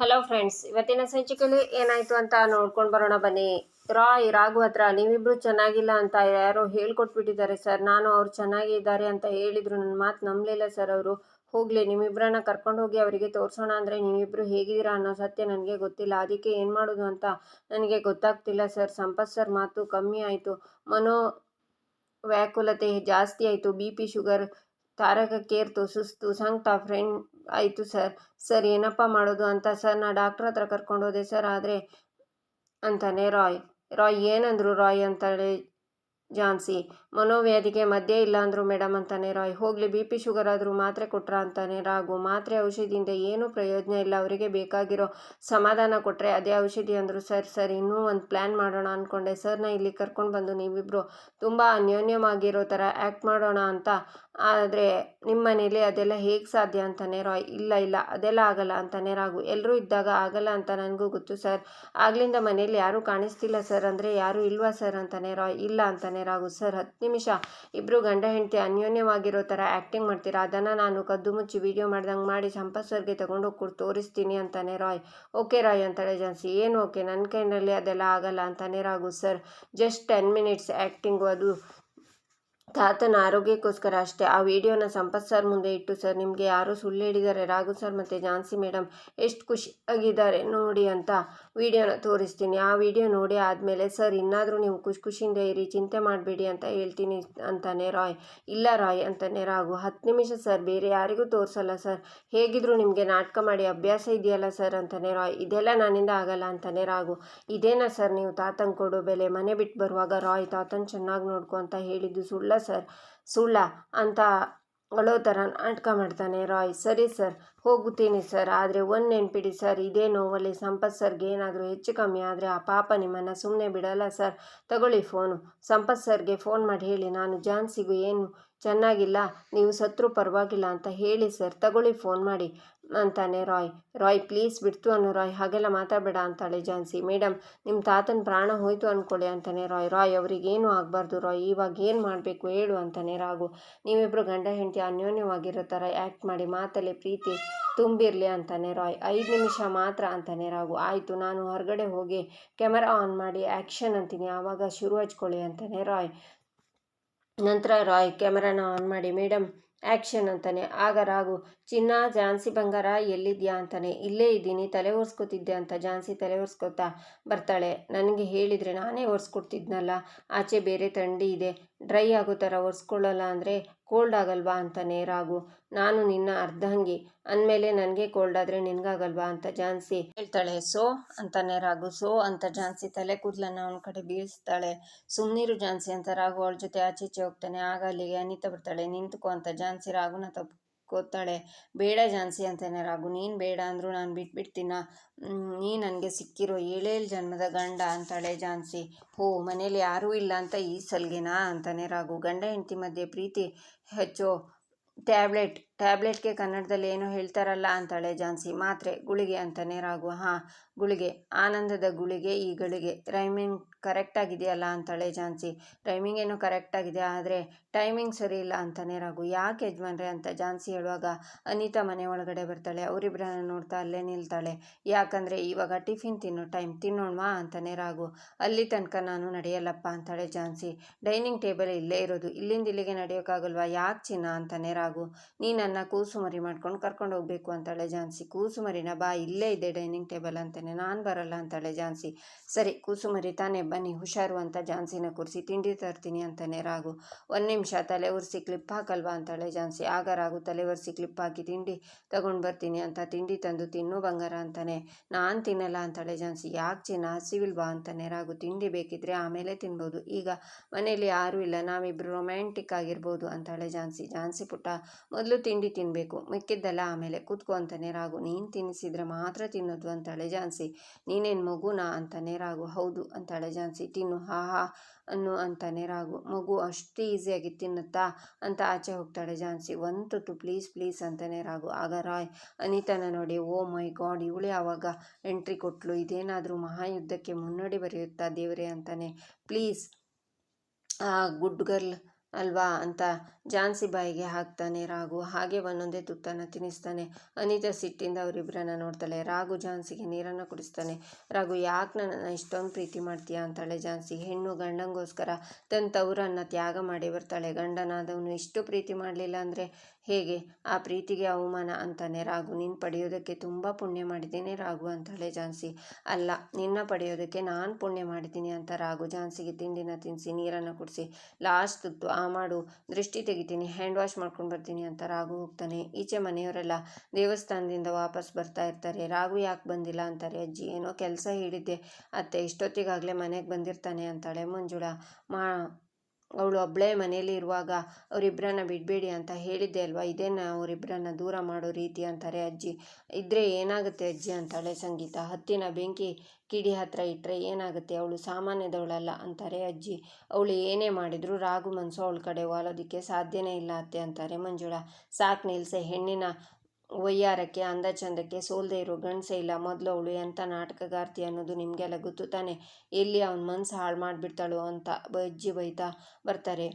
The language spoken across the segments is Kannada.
ಹಲೋ ಫ್ರೆಂಡ್ಸ್ ಇವತ್ತಿನ ಸಂಚಿಕೆಯಲ್ಲಿ ಏನಾಯ್ತು ಅಂತ ನೋಡ್ಕೊಂಡು ಬರೋಣ ಬನ್ನಿ. ರಾಯ್, ರಾಘು ಹತ್ರ ನೀವಿಬ್ರು ಚೆನ್ನಾಗಿಲ್ಲ ಅಂತ ಯಾರೋ ಹೇಳ್ಕೊಟ್ಬಿಟ್ಟಿದ್ದಾರೆ ಸರ್. ನಾನು ಅವ್ರು ಚೆನ್ನಾಗಿದ್ದಾರೆ ಅಂತ ಹೇಳಿದ್ರು. ನನ್ನ ಮಾತು ನಂಬಲಿಲ್ಲ ಸರ್ ಅವರು. ಹೋಗಲಿ ನಿಮ್ಮಿಬ್ಬರನ್ನ ಕರ್ಕೊಂಡು ಹೋಗಿ ಅವರಿಗೆ ತೋರಿಸೋಣ ಅಂದರೆ ನೀವಿಬ್ಬರು ಹೇಗಿದ್ದೀರಾ ಅನ್ನೋ ಸತ್ಯ ನನಗೆ ಗೊತ್ತಿಲ್ಲ. ಅದಕ್ಕೆ ಏನು ಮಾಡೋದು ಅಂತ ನನಗೆ ಗೊತ್ತಾಗ್ತಿಲ್ಲ ಸರ್. ಸಂಪತ್ ಸರ್ ಮಾತು ಕಮ್ಮಿ ಆಯಿತು. ಮನೋ ವ್ಯಾಕುಲತೆ ಜಾಸ್ತಿ ಆಯಿತು. ಬಿ ಪಿ ಶುಗರ್ ತಾರಕಕ್ಕೇರ್ತು ಸುಸ್ತು, ಸಂಕಟ, ಫ್ರೆಂಡ್ ಆಯಿತು ಸರ್. ಸರ್, ಏನಪ್ಪ ಮಾಡೋದು ಅಂತ ಸರ್, ನಾ ಡಾಕ್ಟ್ರ್ ಹತ್ರ ಕರ್ಕೊಂಡು ಹೋದೆ ಸರ್, ಆದರೆ ಅಂತಾನೆ ರಾಯ್. ರಾಯ್ ಏನಂದ್ರು ರಾಯ್ ಅಂತೇಳಿ ಜಾನ್ಸಿ. ಮನೋವ್ಯಾಧಿಗೆ ಮದ್ಯ ಇಲ್ಲ ಅಂದರು ಮೇಡಮ್ ಅಂತಾನೆ ರಾಯ್. ಹೋಗಲಿ, ಬಿ ಪಿ ಶುಗರ್ ಆದರೂ ಮಾತ್ರೆ ಕೊಟ್ರ ಅಂತಾನೆ ರಾಗು ಮಾತ್ರೆ ಔಷಧಿಯಿಂದ ಏನೂ ಪ್ರಯೋಜನ ಇಲ್ಲ. ಅವರಿಗೆ ಬೇಕಾಗಿರೋ ಸಮಾಧಾನ ಕೊಟ್ಟರೆ ಅದೇ ಔಷಧಿ ಅಂದರು ಸರ್ ಸರ್, ಇನ್ನೂ ಒಂದು ಪ್ಲ್ಯಾನ್ ಮಾಡೋಣ ಅಂದ್ಕೊಂಡೆ ನಾ ಇಲ್ಲಿ ಕರ್ಕೊಂಡು ಬಂದು ನೀವಿಬ್ಬರು ತುಂಬ ಅನ್ಯೋನ್ಯವಾಗಿರೋ ಥರ ಆ್ಯಕ್ಟ್ ಮಾಡೋಣ ಅಂತ ಆದರೆ ನಿಮ್ಮ ಮನೇಲಿ ಅದೆಲ್ಲ ಹೇಗೆ ಸಾಧ್ಯ ಅಂತಾನೆ ರಾಯ್, ಇಲ್ಲ ಇಲ್ಲ, ಅದೆಲ್ಲ ಆಗಲ್ಲ ಅಂತಾನೆ ರಾಗು ಎಲ್ಲರೂ ಇದ್ದಾಗ ಆಗಲ್ಲ ಅಂತ ನನಗೂ ಗೊತ್ತು ಸರ್. ಆಗ್ಲಿಂದ ಮನೇಲಿ ಯಾರೂ ಕಾಣಿಸ್ತಿಲ್ಲ ಸರ್ ಅಂದರೆ ಯಾರೂ ಇಲ್ವಾ ಸರ್ ಅಂತಾನೆ ರಾಯ್, ಇಲ್ಲ ಅಂತಾನೆ ರಾಗು ಸರ್, ಹತ್ತು ನಿಮಿಷ. ಇಬ್ಬರು ಗಂಡ ಹೆಂಡತಿ ಅನ್ಯೋನ್ಯವಾಗಿರೋ ಥರ ಆ್ಯಕ್ಟಿಂಗ್ ಮಾಡ್ತೀರಾ? ಅದನ್ನು ನಾನು ಕದ್ದು ಮುಚ್ಚಿ ವಿಡಿಯೋ ಮಾಡ್ದಂಗೆ ಮಾಡಿ ಸಂಪತ್ ಸರ್ಗೆ ತಗೊಂಡೋಗಿ ಕೊಟ್ಟು ತೋರಿಸ್ತೀನಿ ಅಂತಾನೆ ರಾಯ್. ಓಕೆ ರಾಯ್ ಅಂತಾಳೆ ಜಾನ್ಸಿ. ಏನು ಓಕೆ? ನನ್ನ ಕೈನಲ್ಲಿ ಅದೆಲ್ಲ ಆಗಲ್ಲ ಅಂತಾನೆ Raghu sir. Just ten minutes acting ಅದು. ತಾತನ ಆರೋಗ್ಯಕ್ಕೋಸ್ಕರ ಅಷ್ಟೇ. ಆ ವಿಡಿಯೋನ ಸಂಪತ್ ಸರ್ ಮುಂದೆ ಇಟ್ಟು ಸರ್, ನಿಮಗೆ ಯಾರು ಸುಳ್ಳು ಹೇಳಿದ್ದಾರೆ. ರಾಘು ಸರ್ ಮತ್ತು ಝಾನ್ಸಿ ಮೇಡಮ್ ಎಷ್ಟು ಖುಷಿಯಾಗಿದ್ದಾರೆ ನೋಡಿ ಅಂತ ವಿಡಿಯೋನ ತೋರಿಸ್ತೀನಿ. ಆ ವಿಡಿಯೋ ನೋಡಿ ಆದಮೇಲೆ, ಸರ್, ಇನ್ನಾದರೂ ನೀವು ಖುಷಿ ಖುಷಿಯಿಂದ ಇರಿ, ಚಿಂತೆ ಮಾಡಬೇಡಿ ಅಂತ ಹೇಳ್ತೀನಿ ಅಂತಾನೆ ರಾಯ್. ಇಲ್ಲ ರಾಯ್ ಅಂತಾನೆ ರಾಘು. ಹತ್ತು ನಿಮಿಷ ಸರ್, ಬೇರೆ ಯಾರಿಗೂ ತೋರಿಸಲ್ಲ ಸರ್. ಹೇಗಿದ್ರು ನಿಮಗೆ ನಾಟಕ ಮಾಡಿ ಅಭ್ಯಾಸ ಇದೆಯಲ್ಲ ಸರ್ ಅಂತಾನೆ ರಾಯ್. ಇದೆಲ್ಲ ನನ್ನಿಂದ ಆಗಲ್ಲ ಅಂತಾನೆ ರಾಘು. ಇದೇನಾ ಸರ್ ನೀವು ತಾತಂಗೆ ಕೊಡೋ ಬೆಲೆ? ಮನೆ ಬಿಟ್ಟು ಬರುವಾಗ ರಾಯ್ ತಾತನ ಚೆನ್ನಾಗಿ ನೋಡ್ಕೊ ಅಂತ ಹೇಳಿದ್ದು ಸುಳ್ಳ ಸರ್. ಸುಳ್ಳ ಅಂತ ಅಳೋ ಥರ ನಾಟಕ ಮಾಡ್ತಾನೆ ರಾಯ್. ಸರಿ ಸರ್, ಹೋಗುತ್ತೀನಿ ಸರ್. ಆದರೆ ಒಂದು ನೆನ್ಪಿಡಿ ಸರ್, ಇದೇ ನೋವಲ್ಲಿ ಸಂಪತ್ ಸರ್ಗೆ ಏನಾದರೂ ಹೆಚ್ಚು ಕಮ್ಮಿ ಆದರೆ ಆ ಪಾಪ ನಿಮ್ಮನ್ನು ಸುಮ್ಮನೆ ಬಿಡಲ್ಲ ಸರ್. ತಗೊಳ್ಳಿ ಫೋನು. ಸಂಪತ್ ಸರ್ಗೆ ಫೋನ್ ಮಾಡಿ ಹೇಳಿ, ನಾನು ಜಾನ್ಸಿಗೂ ಏನು ಚೆನ್ನಾಗಿಲ್ಲ, ನೀವು ಸತ್ರು ಪರವಾಗಿಲ್ಲ ಅಂತ ಹೇಳಿ ಸರ್. ತಗೊಳ್ಳಿ ಫೋನ್ ಮಾಡಿ. ಅಂತಾನೆ ರಾಯ್. ರಾಯ್ ಪ್ಲೀಸ್ ಬಿಡ್ತು ಅನ್ನು ರಾಯ್. ಹಾಗೆಲ್ಲ ಮಾತಾಡಬೇಡ ಅಂತಾಳೆ ಜಾನ್ಸಿ ಮೇಡಮ್ ನಿಮ್ಮ ತಾತನ ಪ್ರಾಣ ಹೋಯ್ತು ಅಂದ್ಕೊಳ್ಳಿ ಅಂತಾನೆ ರಾಯ್. ರಾಯ್, ಅವರಿಗೇನು ಆಗಬಾರ್ದು ರಾಯ್. ಇವಾಗ ಏನು ಮಾಡಬೇಕು ಹೇಳು ಅಂತಾನೆ ರಾಗು ನೀವಿಬ್ಬರು ಗಂಡ ಹೆಂಡತಿ ಅನ್ಯೋನ್ಯವಾಗಿರೋ ಥರ ಆ್ಯಕ್ಟ್ ಮಾಡಿ ಮಾತಲ್ಲಿ ಪ್ರೀತಿ ತುಂಬಿರಲಿ ಅಂತಾನೆ ರಾಯ್. ಐದು ನಿಮಿಷ ಮಾತ್ರ ಅಂತಾನೆ ರಾಗು ಆಯಿತು, ನಾನು ಹೊರಗಡೆ ಹೋಗಿ ಕ್ಯಾಮರಾ ಆನ್ ಮಾಡಿ ಆ್ಯಕ್ಷನ್ ಅಂತೀನಿ. ಆವಾಗ ಶುರು ಹಚ್ಕೊಳ್ಳಿ ಅಂತಾನೆ ರಾಯ್. ನಂತರ ರಾಯ್, ಕ್ಯಾಮರಾನ ಆನ್ ಮಾಡಿ. ಮೇಡಮ್ ಆ್ಯಕ್ಷನ್ ಅಂತಾನೆ. ಆಗ ರಾಘು, ಚಿನ್ನ, ಜಾನ್ಸಿ ಬಂಗಾರ ಎಲ್ಲಿದ್ಯಾ ಅಂತಾನೆ. ಇಲ್ಲೇ ಇದ್ದೀನಿ, ತಲೆ ಒರೆಸ್ಕೊತಿದ್ದೆ ಅಂತ. ಜಾನ್ಸಿ ತಲೆ ಒರೆಸ್ಕೊತಾ ಬರ್ತಾಳೆ. ನನಗೆ ಹೇಳಿದರೆ ನಾನೇ ಒರೆಸ್ಕೊಡ್ತಿದ್ನಲ್ಲ. ಆಚೆ ಬೇರೆ ಥಂಡಿ ಇದೆ. ಡ್ರೈ ಆಗೋ ಥರ ಒರೆಸ್ಕೊಳ್ಳಲ್ಲ ಅಂದರೆ ಕೋಲ್ಡ್ ಆಗಲ್ವಾ ಅಂತಾನೆ ರಾಗು ನಾನು ನಿನ್ನ ಅರ್ಧಂಗಿ. ಅಂದಮೇಲೆ ನನಗೆ ಕೋಲ್ಡ್ ಆದರೆ ನಿನಗಾಗಲ್ವಾ ಅಂತ ಝಾನ್ಸಿ ಹೇಳ್ತಾಳೆ. ಸೋ ಅಂತಾನೆ ರಾಗು ಸೋ ಅಂತ ಝಾನ್ಸಿ ತಲೆ ಕೂದಲನ್ನು ಅವನ ಕಡೆ ಬೀಳಿಸ್ತಾಳೆ. ಸುಮ್ಮನಿರು ಝಾನ್ಸಿ ಅಂತ ರಾಗು ಅವಳ ಜೊತೆ ಆಚೆ ಈಚೆ ಹೋಗ್ತಾನೆ. ಆಗ ಅಲ್ಲಿಗೆ ಅನಿತಾ ಬರ್ತಾಳೆ. ನಿಂತ್ಕೊ ಅಂತ ಝಾನ್ಸಿ ರಾಗುನ ತಪ್ಕೋತಾಳೆ ಬೇಡ ಝಾನ್ಸಿ ಅಂತಾನೆ ರಾಗು ನೀನು ಬೇಡ ಅಂದರೂ ನಾನು ಬಿಟ್ಬಿಡ್ತೀನ? ನೀ ನನಗೆ ಸಿಕ್ಕಿರೋ ಏಳೇಳು ಜನ್ಮದ ಗಂಡ ಅಂತಾಳೆ ಝಾನ್ಸಿ ಹೋ, ಮನೇಲಿ ಯಾರೂ ಇಲ್ಲ ಅಂತ ಈ ಸಲ್ಗೆನಾ? ಅಂತಾನೆ ರಾಗು ಗಂಡ, ಹೆಂಡತಿ ಮಧ್ಯೆ ಪ್ರೀತಿ ಹೆಚ್ಚು ಟ್ಯಾಬ್ಲೆಟ್, ಟ್ಯಾಬ್ಲೆಟ್ಗೆ ಕನ್ನಡದಲ್ಲಿ ಏನೋ ಹೇಳ್ತಾರಲ್ಲ ಅಂತಾಳೆ ಝಾನ್ಸಿ ಮಾತ್ರೆ, ಗುಳಿಗೆ ಅಂತಾನೆ ರಾಗು ಹಾಂ ಗುಳಿಗೆ, ಆನಂದದ ಗುಳಿಗೆ, ಈ ಗಳಿಗೆ. ರೈಮಿಂಗ್ ಕರೆಕ್ಟಾಗಿದೆಯಲ್ಲ ಅಂತಾಳೆ ಝಾನ್ಸಿ ರೈಮಿಂಗ್ ಏನೋ ಕರೆಕ್ಟಾಗಿದೆ ಆದರೆ ಟೈಮಿಂಗ್ ಸರಿ ಇಲ್ಲ ಅಂತಾನೆ ರಾಗು ಯಾಕೆ ಯಜಮಾನ್ರೆ ಅಂತ ಝಾನ್ಸಿ ಹೇಳುವಾಗ ಅನಿತಾ ಮನೆ ಒಳಗಡೆ ಬರ್ತಾಳೆ ಅವರಿಬ್ಬರನ್ನ ನೋಡ್ತಾ ಅಲ್ಲೇ ನಿಲ್ತಾಳೆ. ಯಾಕಂದರೆ ಇವಾಗ ಟಿಫಿನ್ ತಿನ್ನೋ ಟೈಮ್ ತಿನ್ನೋಣವಾ ಅಂತಾನೆ ರಾಗು ಅಲ್ಲಿ ತನಕ ನಾನು ನಡೆಯಲ್ಲಪ್ಪ ಅಂತಾಳೆ ಝಾನ್ಸಿ ಡೈನಿಂಗ್ ಟೇಬಲ್ ಇಲ್ಲೇ ಇರೋದು, ಇಲ್ಲಿಂದ ಇಲ್ಲಿಗೆ ನಡೆಯೋಕ್ಕಾಗಲ್ವಾ? ಯಾಕೆ ಚಿನ್ನ ಅಂತಾನೆ ರಾಗು ನೀ ನನ್ನ ಕೂಸು ಮರಿ ಮಾಡ್ಕೊಂಡು ಕರ್ಕೊಂಡು ಹೋಗಬೇಕು ಅಂತಾಳೆ ಝಾನ್ಸಿ ಕೂಸು ಮರಿನ ಬಾ, ಇಲ್ಲೇ ಇದೆ ಡೈನಿಂಗ್ ಟೇಬಲ್ ಅಂತಾನೆ. ನಾನು ಬರಲ್ಲ ಅಂತಾಳೆ ಝಾನ್ಸಿ ಸರಿ, ಕೂಸುಮರಿ ತಾನೇ ಬನ್ನಿ. ಹುಷಾರು ಅಂತ ಝಾನ್ಸಿನ ಕೂರಿಸಿ ತಿಂಡಿ ತರ್ತೀನಿ ಅಂತಾನೆ ರಾಗು ಒಂದು ನಿಮಿಷ, ತಲೆ ಒರೆಸಿ ಕ್ಲಿಪ್ ಹಾಕಲ್ವಾ ಅಂತಾಳೆ ಝಾನ್ಸಿ ಆಗ ರಾಗು ತಲೆ ಒರೆಸಿ ಕ್ಲಿಪ್ ಹಾಕಿ ತಿಂಡಿ ತಗೊಂಡು ಬರ್ತೀನಿ ಅಂತ ತಿಂಡಿ ತಂದು ತಿನ್ನು ಬಂಗಾರ ಅಂತಾನೆ. ನಾನು ತಿನ್ನಲ್ಲ ಅಂತಾಳೆ ಝಾನ್ಸಿ ಯಾಕೆ ಚಿನ್ನ? ಹಸಿವಿಲ್ವಾ ಅಂತಾನೆ ರಾಗು ತಿಂಡಿ ಬೇಕಿದ್ರೆ ಆಮೇಲೆ ತಿನ್ಬೋದು. ಈಗ ಮನೆಯಲ್ಲಿ ಯಾರೂ ಇಲ್ಲ. ನಾವಿಬ್ಬರು ರೊಮ್ಯಾಂಟಿಕ್ ಆಗಿರ್ಬೋದು ಅಂತಾಳೆ ಝಾನ್ಸಿ ಝಾನ್ಸಿ ಪುಟ್ಟ, ಮೊದಲು ತಿಂಡಿ ತಿನ್ನಬೇಕು ಮಿಕ್ಕಿದ್ದಲ್ಲ ಆಮೇಲೆ ಕೂತ್ಕೊ ಅಂತಾನೆ ರಾಗು ನೀನು ತಿನ್ನಿಸಿದ್ರೆ ಮಾತ್ರ ತಿನ್ನೋದು ಅಂತಾಳೆ ಝಾನ್ಸಿ ನೀನೇನು ಮಗುನಾ ಅಂತಾನೆ ರಾಗು, ಹೌದು ಅಂತಾಳೆ ಝಾನ್ಸಿ ತಿನ್ನು ಹಾ ಹಾ, ಅನ್ನು ಅಂತಾನೆ ರಾಗು, ಮಗು ಅಷ್ಟು ಈಸಿಯಾಗಿ ತಿನ್ನುತ್ತಾ ಅಂತ ಆಚೆ ಹೋಗ್ತಾಳೆ Jhansi one two please please ಅಂತಾನೆ ರಾಗು, ಆಗ ರಾಯ್, ಅನಿತನ ನೋಡಿ, ಓ ಮೈ ಗಾಡ್, ಇವಳೇ ಆವಾಗ ಎಂಟ್ರಿ ಕೊಟ್ಲು, ಇದೇನಾದರೂ ಮಹಾಯುದ್ಧಕ್ಕೆ ಮುನ್ನಡೆ ಬರೆಯುತ್ತಾ ದೇವರೇ ಅಂತಾನೆ ಪ್ಲೀಸ್ ಆ ಗುಡ್ ಗರ್ಲ್ ಅಲ್ವಾ ಅಂತ ಜಾನ್ಸಿ ಬಾಯಿಗೆ ಹಾಕ್ತಾನೆ ರಾಘು. ಹಾಗೆ ಒಂದೊಂದೇ ತುತ್ತನ್ನು ತಿನ್ನಿಸ್ತಾನೆ. ಅನಿತಾ ಸಿಟ್ಟಿಂದ ಅವರಿಬ್ಬರನ್ನ ನೋಡ್ತಾಳೆ. ರಾಘು ಜಾನ್ಸಿಗೆ ನೀರನ್ನು ಕುಡಿಸ್ತಾನೆ. ರಾಘು, ಯಾಕೆ ನನ್ನ ಇಷ್ಟೊಂದು ಪ್ರೀತಿ ಮಾಡ್ತೀಯಾ ಅಂತಾಳೆ ಜಾನ್ಸಿ. ಹೆಣ್ಣು ಗಂಡಂಗೋಸ್ಕರ ತನ್ನ ತವರನ್ನು ತ್ಯಾಗ ಮಾಡಿ ಬರ್ತಾಳೆ. ಗಂಡನಾದವನು ಇಷ್ಟು ಪ್ರೀತಿ ಮಾಡಲಿಲ್ಲ ಅಂದರೆ ಹೇಗೆ? ಆ ಪ್ರೀತಿಗೆ ಅವಮಾನ ಅಂತಾನೆ ರಾಘು. ನೀನು ಪಡೆಯೋದಕ್ಕೆ ತುಂಬ ಪುಣ್ಯ ಮಾಡಿದ್ದೀನಿ ರಾಘು ಅಂತಾಳೆ ಝಾನ್ಸಿ. ಅಲ್ಲ, ನಿನ್ನ ಪಡೆಯೋದಕ್ಕೆ ನಾನು ಪುಣ್ಯ ಮಾಡಿದ್ದೀನಿ ಅಂತ ರಾಘು ಝಾನ್ಸಿಗೆ ತಿಂಡಿನ ತಿನ್ನಿಸಿ ನೀರನ್ನು ಕುಡಿಸಿ ಲಾಸ್ಟ್ ತುತ್ತು ಆ ಮಾಡು, ದೃಷ್ಟಿ ತೆಗಿತೀನಿ ಹ್ಯಾಂಡ್ ವಾಶ್ ಮಾಡ್ಕೊಂಡು ಬರ್ತೀನಿ ಅಂತ ರಾಘು ಹೋಗ್ತಾನೆ. ಈಚೆ ಮನೆಯವರೆಲ್ಲ ದೇವಸ್ಥಾನದಿಂದ ವಾಪಸ್ ಬರ್ತಾ ಇರ್ತಾರೆ. ರಾಘು ಯಾಕೆ ಬಂದಿಲ್ಲ ಅಂತಾರೆ, ಅಜ್ಜಿ, ಏನೋ ಕೆಲಸ ಹೇಳಿದ್ದೆ. ಅತ್ತೆ, ಇಷ್ಟೊತ್ತಿಗಾಗಲೇ ಮನೆಗೆ ಬಂದಿರ್ತಾನೆ ಅಂತಾಳೆ ಮಂಜುಳಾ. ಮಾ ಅವಳು ಒಬ್ಬಳೇ ಮನೆಯಲ್ಲಿ ಇರುವಾಗ ಅವರಿಬ್ಬರನ್ನ ಬಿಡಬೇಡಿ ಅಂತ ಹೇಳಿದ್ದೆ ಅಲ್ವಾ? ಇದೇನ ಅವರಿಬ್ಬರನ್ನ ದೂರ ಮಾಡೋ ರೀತಿ ಅಂತಾರೆ ಅಜ್ಜಿ. ಇದ್ದರೆ ಏನಾಗುತ್ತೆ ಅಜ್ಜಿ ಅಂತಾಳೆ ಸಂಗೀತ. ಹತ್ತಿನ ಬೆಂಕಿ ಕಿಡಿ ಹತ್ರ ಇಟ್ಟರೆ ಏನಾಗುತ್ತೆ? ಅವಳು ಸಾಮಾನ್ಯದವಳಲ್ಲ ಅಂತಾರೆ ಅಜ್ಜಿ. ಅವಳು ಏನೇ ಮಾಡಿದರೂ ರಾಗು ಮನಸ್ಸು ಅವಳ ಕಡೆ ಒಲೋದಕ್ಕೆ ಸಾಧ್ಯನೇ ಇಲ್ಲ ಅತ್ತೆ ಅಂತಾರೆ ಮಂಜುಳಾ. ಸಾಕು ನಿಲ್ಸೆ, ಹೆಣ್ಣಿನ ವಯ್ಯಾರಕ್ಕೆ ಅಂದ ಚಂದಕ್ಕೆ ಸೋಲ್ದೇ ಇರೋ ಗಂಡಸೇ ಇಲ್ಲ, ಮೊದಲು ಅವಳು ಎಂಥ ನಾಟಕಗಾರ್ತಿ ಅನ್ನೋದು ನಿಮಗೆಲ್ಲ ಗೊತ್ತು ತಾನೆ? ಎಲ್ಲಿ ಅವನ ಮನಸ್ಸು ಹಾಳು ಮಾಡಿಬಿಡ್ತಾಳೋ ಅಂತ ಬಜ್ಜಿ ಬೈತಾ ಬರ್ತಾರೆ.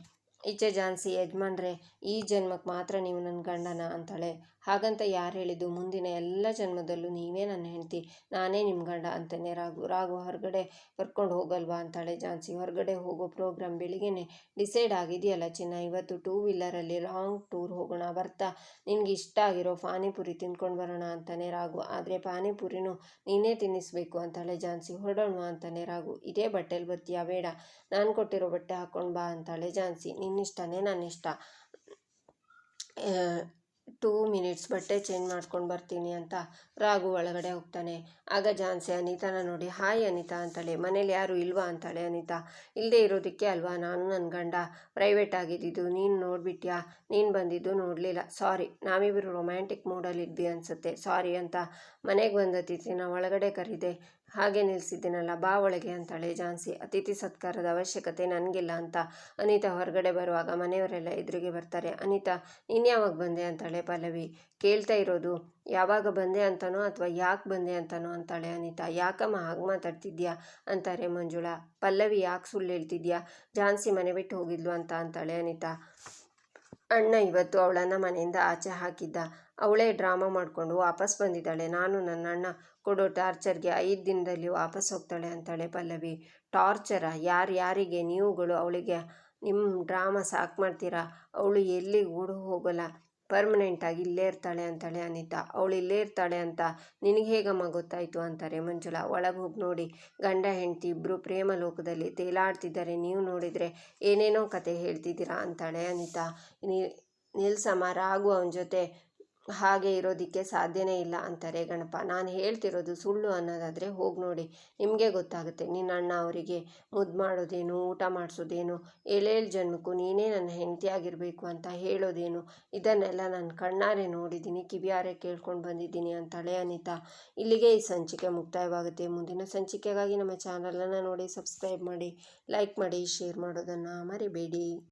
ಈಚೆ ಜಾನ್ಸಿ ಯಜಮಾನ್ರೆ, ಈ ಜನ್ಮಕ್ಕೆ ಮಾತ್ರ ನೀವು ನನ್ನ ಗಂಡನ? ಅಂತಾಳೆ. ಹಾಗಂತ ಯಾರು ಹೇಳಿದ್ದು? ಮುಂದಿನ ಎಲ್ಲ ಜನ್ಮದಲ್ಲೂ ನೀವೇ ನನ್ನ ಹೆಂಡತಿ, ನಾನೇ ನಿಮ್ಮ ಗಂಡ ಅಂತಾನೆ ರಾಘು. ರಾಘು, ಹೊರಗಡೆ ಕರ್ಕೊಂಡು ಹೋಗಲ್ವಾ ಅಂತಾಳೆ ಜಾನ್ಸಿ. ಹೊರಗಡೆ ಹೋಗೋ ಪ್ರೋಗ್ರಾಮ್ ಬೆಳಿಗ್ಗೆನೆ ಡಿಸೈಡ್ ಆಗಿದೆಯಲ್ಲ ಚಿನ್ನ? ಇವತ್ತು ಟೂ ವೀಲರಲ್ಲಿ ಲಾಂಗ್ ಟೂರ್ ಹೋಗೋಣ, ಬರ್ತಾ. ನಿನಗೆ ಇಷ್ಟ ಆಗಿರೋ ಪಾನಿಪುರಿ ತಿನ್ಕೊಂಡು ಬರೋಣ ಅಂತಾನೆ ರಾಘು. ಆದರೆ ಪಾನಿಪುರಿನೂ ನೀನೇ ತಿನ್ನಿಸ್ಬೇಕು ಅಂತಾಳೆ ಜಾನ್ಸಿ. ಹೊರಡೋಣ ಅಂತಾನೆ ರಾಘು. ಇದೇ ಬಟ್ಟೆಲಿ ಬರ್ತೀಯಾ? ಬೇಡ. ನಾನು ಕೊಟ್ಟಿರೋ ಬಟ್ಟೆ ಹಾಕ್ಕೊಂಡು ಬಾ ಅಂತಾಳೆ ಜಾನ್ಸಿ. ನಿನ್ನಿಷ್ಟನೇ ನನ್ನ ಇಷ್ಟ ಟೂ ಮಿನಿಟ್ಸ್ ಬಟ್ಟೆ ಚೇಂಜ್ ಮಾಡ್ಕೊಂಡು ಬರ್ತೀನಿ ಅಂತ ರಾಘು ಒಳಗಡೆ ಹೋಗ್ತಾನೆ. ಆಗ ಜಾನ್ಸಿ ಅನಿತಾನ ನೋಡಿ ಹಾಯ್ ಅನಿತಾ ಅಂತಾಳೆ. ಮನೇಲಿ ಯಾರು ಇಲ್ವಾ? ಅಂತಾಳೆ ಅನಿತಾ. ಇಲ್ಲದೆ ಇರೋದಕ್ಕೆ ಅಲ್ವಾ? ನಾನು ನನ್ನ ಗಂಡ. ಪ್ರೈವೇಟ್ ಆಗಿದ್ದಿದ್ದು ನೀನು ನೋಡಿಬಿಟ್ಯಾ? ನೀನು ಬಂದಿದ್ದು ನೋಡಲಿಲ್ಲ. ಸಾರಿ ನಾವಿಬ್ಬರು ರೊಮ್ಯಾಂಟಿಕ್ ಮೂಡಲ್ಲಿದ್ವಿ ಅನಿಸುತ್ತೆ. ಸಾರಿ ಅಂತ ಮನೆಗೆ ಬಂದ ಅತಿಥಿನ ಒಳಗಡೆ ಕರೀದೆ. ಹಾಗೆ ನಿಲ್ಲಿಸಿದ್ದೀನಲ್ಲ ಬಾ ಒಳಗೆ ಅಂತಾಳೆ ಝಾನ್ಸಿ ಅತಿಥಿ ಸತ್ಕಾರದ ಅವಶ್ಯಕತೆ ನನಗಿಲ್ಲ ಅಂತ ಅನಿತಾ ಹೊರಗಡೆ ಬರುವಾಗ ಮನೆಯವರೆಲ್ಲ ಎದುರಿಗೆ ಬರ್ತಾರೆ. ಅನಿತಾ ಇನ್ಯಾವಾಗ ಯಾವಾಗ ಬಂದೆ ಅಂತಾಳೆ ಪಲ್ಲವಿ. ಕೇಳ್ತಾ ಇರೋದು, ಯಾವಾಗ ಬಂದೆ ಅಂತನೋ ಅಥವಾ ಯಾಕೆ ಬಂದೆ ಅಂತನೋ ಅಂತಾಳೆ ಅನಿತಾ. ಯಾಕಮ್ಮ ಹಾಗೆ ಮಾತಾಡ್ತಿದ್ಯಾ? ಅಂತಾರೆ ಮಂಜುಳಾ. ಪಲ್ಲವಿ ಯಾಕೆ ಸುಳ್ಳು ಹೇಳ್ತಿದ್ಯಾ? ಝಾನ್ಸಿ ಮನೆ ಬಿಟ್ಟು ಹೋಗಿದ್ಲು ಅಂತ ಅಂತಾಳೆ ಅನಿತಾ. ಅಣ್ಣ ಇವತ್ತು ಅವಳನ್ನು ಮನೆಯಿಂದ ಆಚೆ ಹಾಕಿದ್ದ. ಅವಳೇ ಡ್ರಾಮಾ ಮಾಡಿಕೊಂಡು ವಾಪಸ್ ಬಂದಿದ್ದಾಳೆ. ನಾನು ನನ್ನ ಅಣ್ಣ ಕೊಡೋ ಟಾರ್ಚರ್ಗೆ ಐದು ದಿನದಲ್ಲಿ ವಾಪಸ್ ಹೋಗ್ತಾಳೆ ಅಂತಾಳೆ ಪಲ್ಲವಿ. ಟಾರ್ಚರ? ಯಾರು ಯಾರಿಗೆ? ನೀವುಗಳು ಅವಳಿಗೆ ನಿಮ್ಮ ಡ್ರಾಮಾ ಸಾಕು ಮಾಡ್ತೀರಾ? ಅವಳು ಎಲ್ಲಿ ಓಡು ಹೋಗಲ್ಲ? ಪರ್ಮನೆಂಟಾಗಿ ಇಲ್ಲೇ ಇರ್ತಾಳೆ ಅಂತಾಳೆ ಅನಿತಾ. ಅವಳು ಇಲ್ಲೇ ಇರ್ತಾಳೆ ಅಂತ ನಿನಗೆ ಹೇಗಮ್ಮ ಗೊತ್ತಾಯಿತು ಅಂತಾರೆ ಮಂಜುಳಾ. ಒಳಗೆ ಹೋಗಿ ನೋಡಿ. ಗಂಡ, ಹೆಂಡತಿ ಇಬ್ಬರು ಪ್ರೇಮ ಲೋಕದಲ್ಲಿ ತೇಲಾಡ್ತಿದ್ದಾರೆ. ನೀವು ನೋಡಿದರೆ ಏನೇನೋ ಕತೆ ಹೇಳ್ತಿದ್ದೀರಾ ಅಂತಾಳೆ ಅನಿತಾ. ನೀ, ನಿಲ್ಸಮ್ಮ, ರಾಘು ಅವನ ಜೊತೆ ಹಾಗೆ ಇರೋದಕ್ಕೆ ಸಾಧ್ಯನೇ ಇಲ್ಲ ಅಂತಾರೆ. ಗಣಪ, ನಾನು ಹೇಳ್ತಿರೋದು ಸುಳ್ಳು ಅನ್ನೋದಾದರೆ ಹೋಗಿ ನೋಡಿ, ನಿಮಗೆ ಗೊತ್ತಾಗುತ್ತೆ. ನಿನ್ನ ಅಣ್ಣ ಅವರಿಗೆ ಮುದ್ದು ಮಾಡೋದೇನು, ಊಟ ಮಾಡಿಸೋದೇನು ಏಳೇಳು ಜನ್ಮಕ್ಕೂ ನೀನೇ ನನ್ನ ಹೆಂಡತಿ ಆಗಿರಬೇಕು ಅಂತ ಹೇಳೋದೇನು, ಇದನ್ನೆಲ್ಲ ನಾನು ಕಣ್ಣಾರೆ ನೋಡಿದ್ದೀನಿ, ಕಿವಿಯಾರೆ ಕೇಳ್ಕೊಂಡು ಬಂದಿದ್ದೀನಿ ಅಂತಳೆ ಅನಿತಾ. ಇಲ್ಲಿಗೆ ಈ ಸಂಚಿಕೆ ಮುಕ್ತಾಯವಾಗುತ್ತೆ. ಮುಂದಿನ ಸಂಚಿಕೆಗಾಗಿ ನಮ್ಮ ಚಾನಲನ್ನು ನೋಡಿ, ಸಬ್ಸ್ಕ್ರೈಬ್ ಮಾಡಿ, ಲೈಕ್ ಮಾಡಿ, ಶೇರ್ ಮಾಡೋದನ್ನು ಮರಿಬೇಡಿ.